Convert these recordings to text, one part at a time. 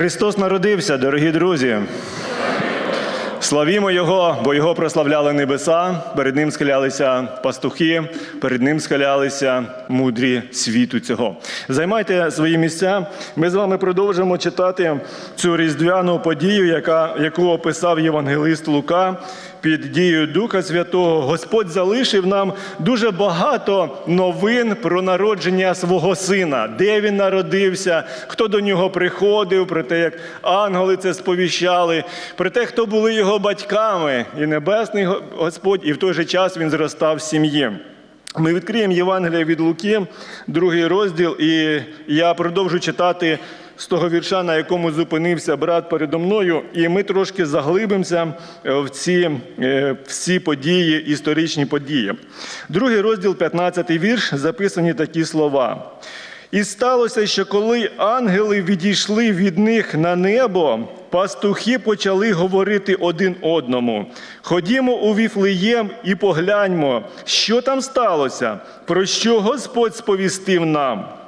Христос народився, дорогі друзі. Славімо Його, бо Його прославляли небеса, перед Ним схилялися пастухи, перед Ним схилялися мудрі світу цього. Займайте свої місця. Ми з вами продовжимо читати цю різдвяну подію, яка, яку описав євангелист Лука під дією Духа Святого. Господь залишив нам дуже багато новин про народження свого сина, де він народився, хто до нього приходив, про те, як ангели це сповіщали, про те, хто були його батьками, і небесний Господь, і в той же час він зростав в сім'ї. Ми відкриємо Євангелія від Луки, другий розділ, і я продовжу читати з того вірша, на якому зупинився брат передо мною, і ми трошки заглибимося в ці е, всі події, історичні події. Другий розділ, 15 вірш, записані такі слова. І сталося, що коли ангели відійшли від них на небо, пастухи почали говорити один одному: Ходімо у Віфлеєм і погляньмо, що там сталося, про що Господь сповістив нам.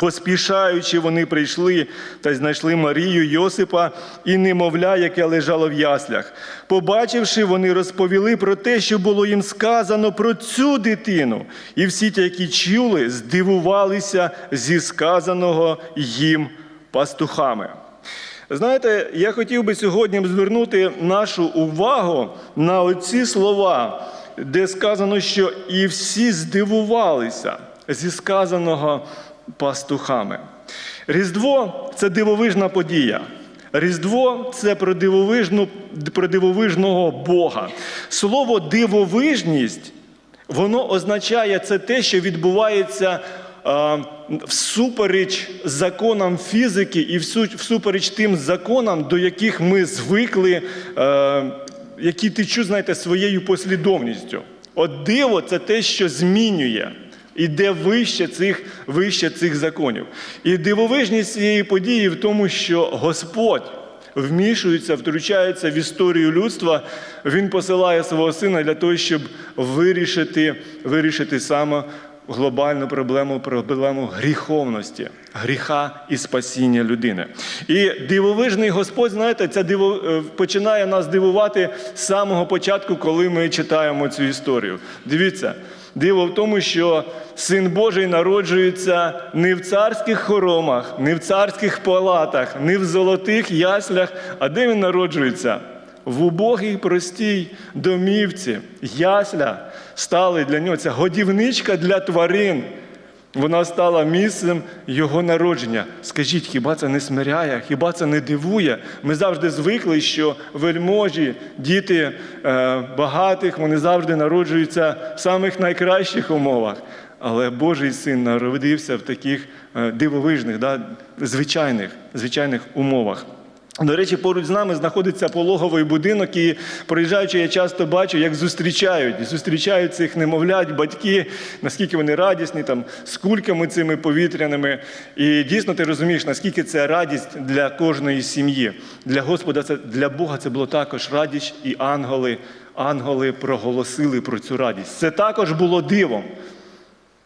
Поспішаючи, вони прийшли та знайшли Марію Йосипа і немовля, яке лежало в яслях. Побачивши, вони розповіли про те, що було їм сказано про цю дитину. І всі ті, які чули, здивувалися зі сказаного їм пастухами. Знаєте, я хотів би сьогодні звернути нашу увагу на оці слова, де сказано, що і всі здивувалися зі сказаного пастухами. Різдво це дивовижна подія. Різдво це про дивовижну, про дивовижного Бога. Слово дивовижність, воно означає це те, що відбувається всупереч законам фізики і всупереч тим законам, до яких ми звикли, які течуть, знаєте, своєю послідовністю. От диво це те, що змінює. Іде вище цих вище цих законів. І дивовижність цієї події в тому, що Господь вмішується, втручається в історію людства. Він посилає свого сина для того, щоб вирішити, вирішити саме глобальну проблему, проблему гріховності, гріха і спасіння людини. І дивовижний Господь, знаєте, це диво е, починає нас дивувати з самого початку, коли ми читаємо цю історію. Дивіться. Диво в тому, що син Божий народжується не в царських хоромах, не в царських палатах, не в золотих яслях, а де він народжується? В убогій простій домівці, ясля стали для нього ця годівничка для тварин. Вона стала місцем його народження. Скажіть, хіба це не смиряє, хіба це не дивує? Ми завжди звикли, що вельможі, діти е, багатих, вони завжди народжуються в самих найкращих умовах. Але Божий син народився в таких е, дивовижних, да, звичайних, звичайних умовах. До речі, поруч з нами знаходиться пологовий будинок, і проїжджаючи, я часто бачу, як зустрічають. Зустрічають цих немовлять, батьки, наскільки вони радісні, там, з кульками цими повітряними. І дійсно ти розумієш, наскільки це радість для кожної сім'ї. Для Господа, це для Бога це було також радість, і ангели, ангели проголосили про цю радість. Це також було дивом.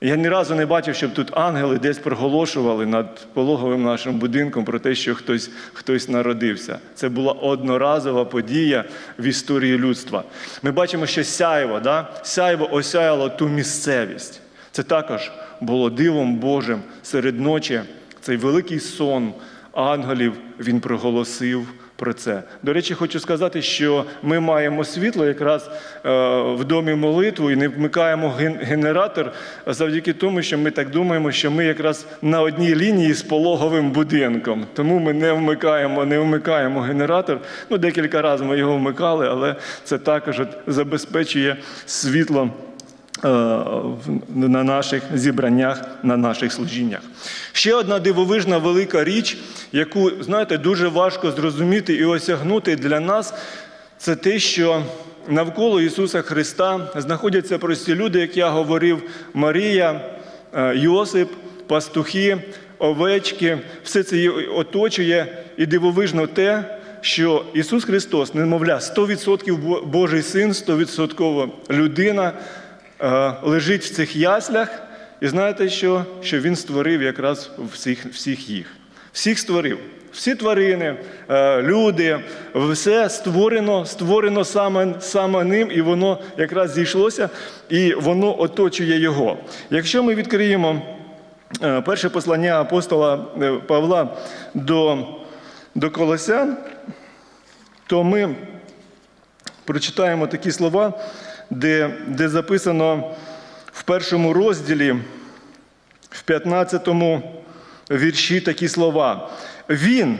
Я ні разу не бачив, щоб тут ангели десь проголошували над пологовим нашим будинком про те, що хтось хтось народився. Це була одноразова подія в історії людства. Ми бачимо, що сяйво, да? сяйво осяяло ту місцевість. Це також було дивом Божим серед ночі. Цей великий сон ангелів він проголосив про це. До речі, хочу сказати, що ми маємо світло якраз е, в домі молитву і не вмикаємо генератор завдяки тому, що ми так думаємо, що ми якраз на одній лінії з пологовим будинком. Тому ми не вмикаємо, не вмикаємо генератор. Ну, декілька разів ми його вмикали, але це також забезпечує світло. Е, на наших зібраннях, на наших служіннях. Ще одна дивовижна велика річ, яку, знаєте, дуже важко зрозуміти і осягнути для нас, це те, що навколо Ісуса Христа знаходяться прості люди, як я говорив, Марія, е, Йосип, пастухи, овечки, все це оточує і дивовижно те. Що Ісус Христос, немовля, 100% Божий син, 100% людина, Е, лежить в цих яслях, і знаєте, що Що Він створив якраз всіх всіх їх. Всіх створив. Всі тварини, е, люди, все створено, створено саме, саме ним, і воно якраз зійшлося, і воно оточує його. Якщо ми відкриємо е, перше послання апостола е, Павла до, до Колосян, то ми прочитаємо такі слова, де, де записано в першому розділі, в 15 вірші такі слова. Він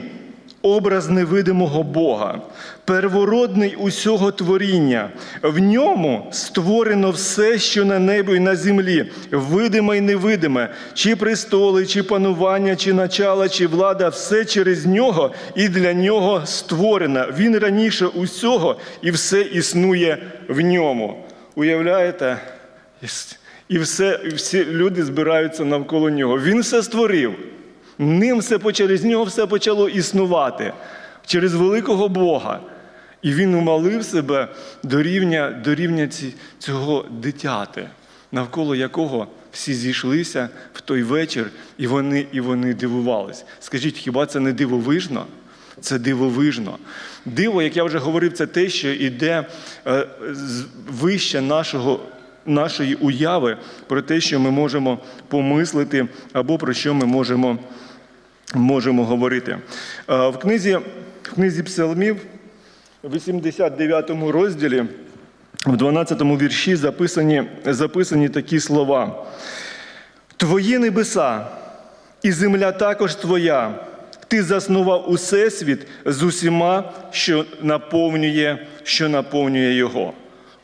образ невидимого Бога, первородний усього творіння. В ньому створено все, що на небі і на землі, видиме і невидиме, чи престоли, чи панування, чи начала, чи влада, все через нього і для нього створено. Він раніше усього і все існує в ньому. Уявляєте? І все, і всі люди збираються навколо нього. Він все створив. Ним все через нього все почало існувати через великого Бога. І він умалив себе до рівня, до рівня цього дитяти, навколо якого всі зійшлися в той вечір, і вони, і вони дивувались. Скажіть, хіба це не дивовижно? Це дивовижно. Диво, як я вже говорив, це те, що йде е, вище нашого, нашої уяви про те, що ми можемо помислити, або про що ми можемо, можемо говорити. Е, В книзі, в книзі Псалмів, в 89 розділі, в 12 вірші записані, записані такі слова. Твої небеса і земля також твоя. Ти заснував усесвіт з усіма, що наповнює, що наповнює його.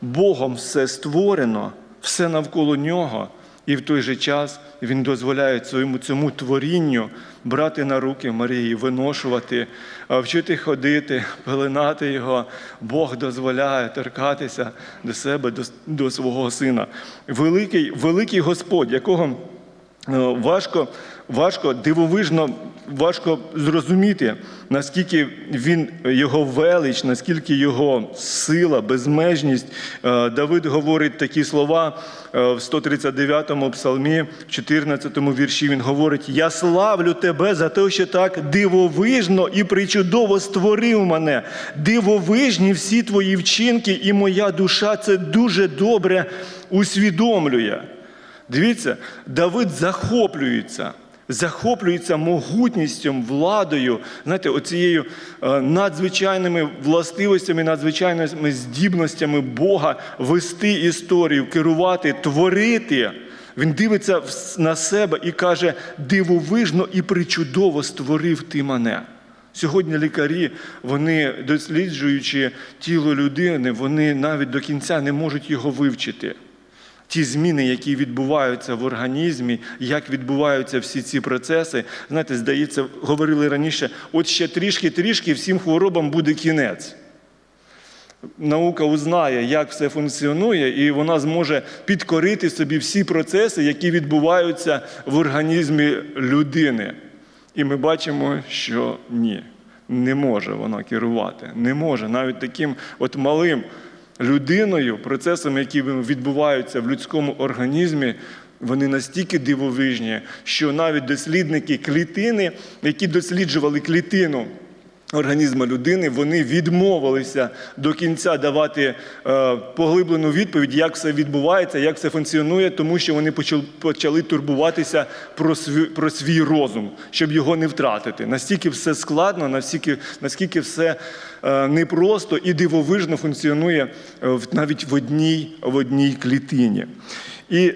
Богом все створено, все навколо нього, і в той же час він дозволяє своєму цьому творінню брати на руки Марії, виношувати, вчити ходити, пеленати його. Бог дозволяє торкатися до себе, до, до свого сина. Великий, великий Господь, якого Е, Важко, важко, дивовижно, важко зрозуміти, наскільки він його велич, наскільки його сила, безмежність. Е, Давид говорить такі слова е, в 139-му псалмі, в 14-му вірші. Він говорить: Я славлю тебе за те, що так дивовижно і причудово створив мене. Дивовижні всі твої вчинки, і моя душа це дуже добре усвідомлює. Дивіться, Давид захоплюється, захоплюється могутністю, владою, знаєте, оцією е, надзвичайними властивостями, надзвичайними здібностями Бога вести історію, керувати, творити. Він дивиться на себе і каже: дивовижно і причудово створив ти мене. Сьогодні лікарі, вони досліджуючи тіло людини, вони навіть до кінця не можуть його вивчити ті зміни, які відбуваються в організмі, як відбуваються всі ці процеси. Знаєте, здається, говорили раніше, от ще трішки-трішки всім хворобам буде кінець. Наука узнає, як все функціонує, і вона зможе підкорити собі всі процеси, які відбуваються в організмі людини. І ми бачимо, що ні, не може вона керувати, не може навіть таким от малим людиною, процесами, які відбуваються в людському організмі, вони настільки дивовижні, що навіть дослідники клітини, які досліджували клітину організму людини, вони відмовилися до кінця давати е, поглиблену відповідь, як все відбувається, як все функціонує, тому що вони почали, турбуватися про свій, про свій розум, щоб його не втратити. Настільки все складно, наскільки, наскільки все е, непросто і дивовижно функціонує е, в- навіть в одній, в одній клітині. І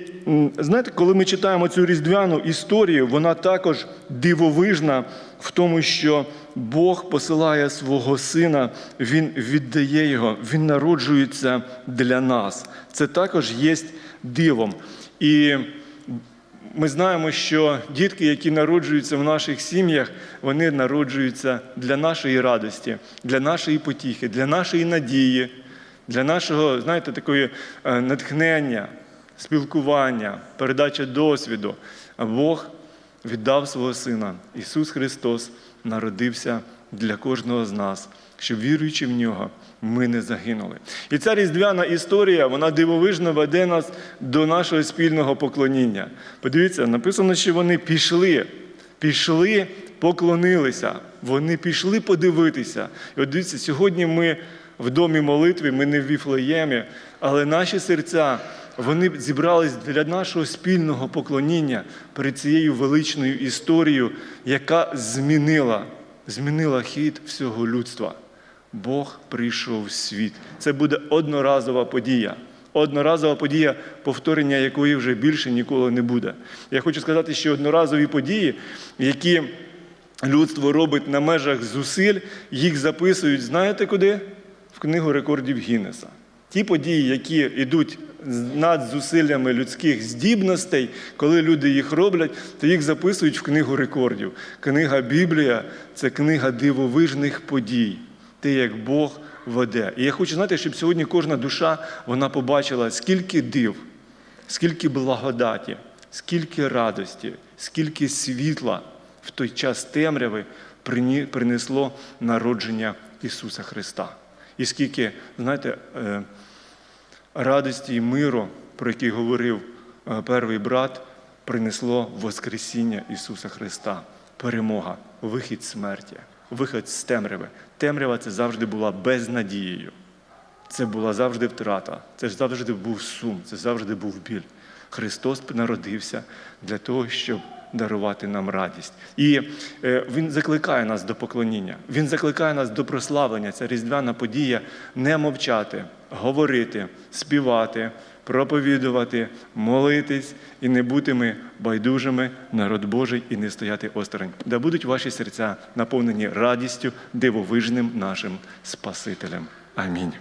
знаєте, коли ми читаємо цю різдвяну історію, вона також дивовижна в тому, що Бог посилає свого сина, Він віддає його, Він народжується для нас. Це також є дивом. І ми знаємо, що дітки, які народжуються в наших сім'ях, вони народжуються для нашої радості, для нашої потіхи, для нашої надії, для нашого, знаєте, такої е, натхнення, спілкування, передача досвіду. Бог віддав свого Сина. Ісус Христос народився для кожного з нас, щоб віруючи в нього, ми не загинули. І ця різдвяна історія, вона дивовижно веде нас до нашого спільного поклоніння. Подивіться, написано, що вони пішли. пішли, поклонилися. Вони пішли подивитися. І от дивіться, сьогодні ми в домі молитви, ми не в Віфлеємі, але наші серця. Вони зібрались для нашого спільного поклоніння перед цією величною історією, яка змінила, змінила хід всього людства. Бог прийшов в світ. Це буде одноразова подія. Одноразова подія, повторення якої вже більше ніколи не буде. Я хочу сказати, що одноразові події, які людство робить на межах зусиль, їх записують, знаєте куди? В книгу рекордів Гіннеса. Ті події, які йдуть над зусиллями людських здібностей, коли люди їх роблять, то їх записують в книгу рекордів. Книга Біблія це книга дивовижних подій, те, як Бог веде. І я хочу знати, щоб сьогодні кожна душа вона побачила, скільки див, скільки благодаті, скільки радості, скільки світла в той час темряви принесло народження Ісуса Христа. І скільки, знаєте, е, радості і миру, про який говорив е, перший брат, принесло Воскресіння Ісуса Христа, перемога, вихід смерті, вихід з темряви. Темрява це завжди була безнадією. Це була завжди втрата, це завжди був сум, це завжди був біль. Христос народився для того, щоб дарувати нам радість. І е, Він закликає нас до поклоніння, Він закликає нас до прославлення. Ця різдвяна подія не мовчати, говорити, співати, проповідувати, молитись і не бути ми байдужими, народ Божий, і не стояти осторонь. Да будуть ваші серця наповнені радістю, дивовижним нашим Спасителем. Амінь.